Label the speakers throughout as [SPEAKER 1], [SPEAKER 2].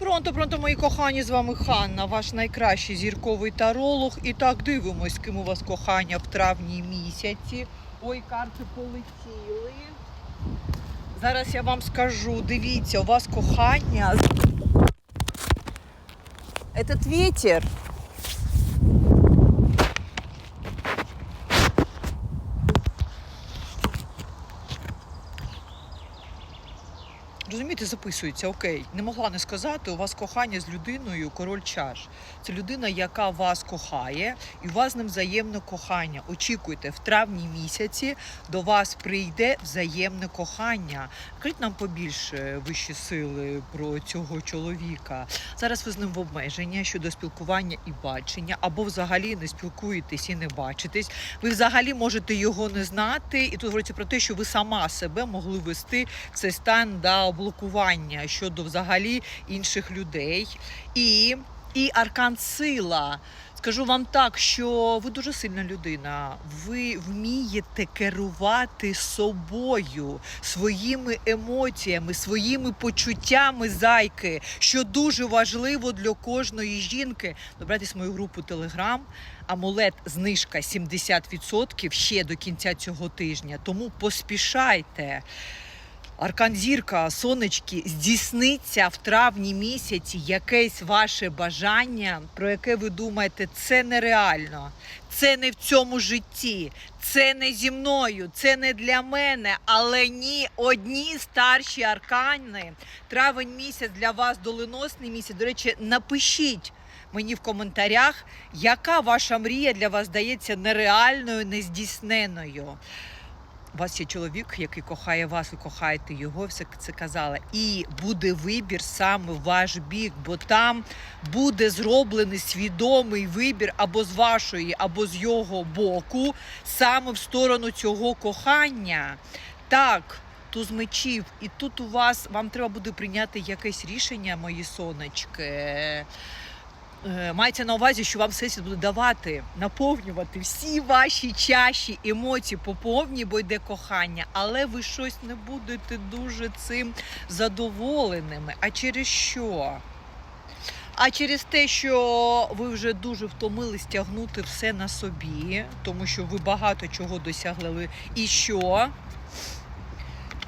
[SPEAKER 1] Пронто, пронто, мої кохані, з вами Ханна, ваш найкращий зірковий таролог. І так дивимось, ким у вас кохання в травні місяці. Ой, карти полетіли. Зараз я вам скажу, дивіться, у вас кохання. Этот ветер. Розумієте, записується, окей. Не могла не сказати, у вас кохання з людиною король чаш. Це людина, яка вас кохає, і у вас ним взаємне кохання. Очікуйте, в травні місяці до вас прийде взаємне кохання. Кажіть нам побільше вищі сили про цього чоловіка. Зараз ви з ним в обмеження щодо спілкування і бачення, або взагалі не спілкуєтесь і не бачитесь. Ви взагалі можете його не знати, і тут говориться про те, що ви сама себе могли вести в цей стан да, блокування щодо взагалі інших людей. І, і аркан сила. Скажу вам так, що ви дуже сильна людина. Ви вмієте керувати собою, своїми емоціями, своїми почуттями зайки, що дуже важливо для кожної жінки. Добрайтесь в мою групу Телеграм. Амулет знижка 70% ще до кінця цього тижня. Тому поспішайте. Аркан зірка, сонечки, здійсниться в травні місяці якесь ваше бажання, про яке ви думаєте, це нереально, це не в цьому житті, це не зі мною, це не для мене. Але ні, одні старші аркани. Травень місяць для вас доленосний місяць. До речі, напишіть. Мені в коментарях, яка ваша мрія для вас здається нереальною, нездійсненою. У вас є чоловік, який кохає вас, ви кохаєте його, все це казала. І буде вибір саме в ваш бік, бо там буде зроблений свідомий вибір або з вашої, або з його боку, саме в сторону цього кохання. Так. Туз мечів, і тут у вас вам треба буде прийняти якесь рішення, мої сонечки. Е, Мається на увазі, що вам всесвіт буде давати, наповнювати всі ваші чаші емоцій по повній, бо йде кохання, але ви щось не будете дуже цим задоволеними. А через що? А через те, що ви вже дуже втомились тягнути все на собі, тому що ви багато чого досягли. І що?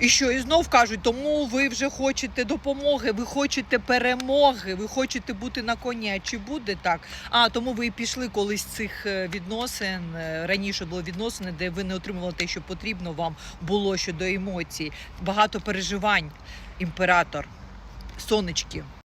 [SPEAKER 1] І що, і знов кажуть, тому ви вже хочете допомоги, ви хочете перемоги, ви хочете бути на коні. Чи буде так? А тому ви пішли колись цих е, відносин. е, Раніше було відносини, де ви не отримували те, що потрібно вам було щодо емоцій. Багато переживань. Імператор, сонечки.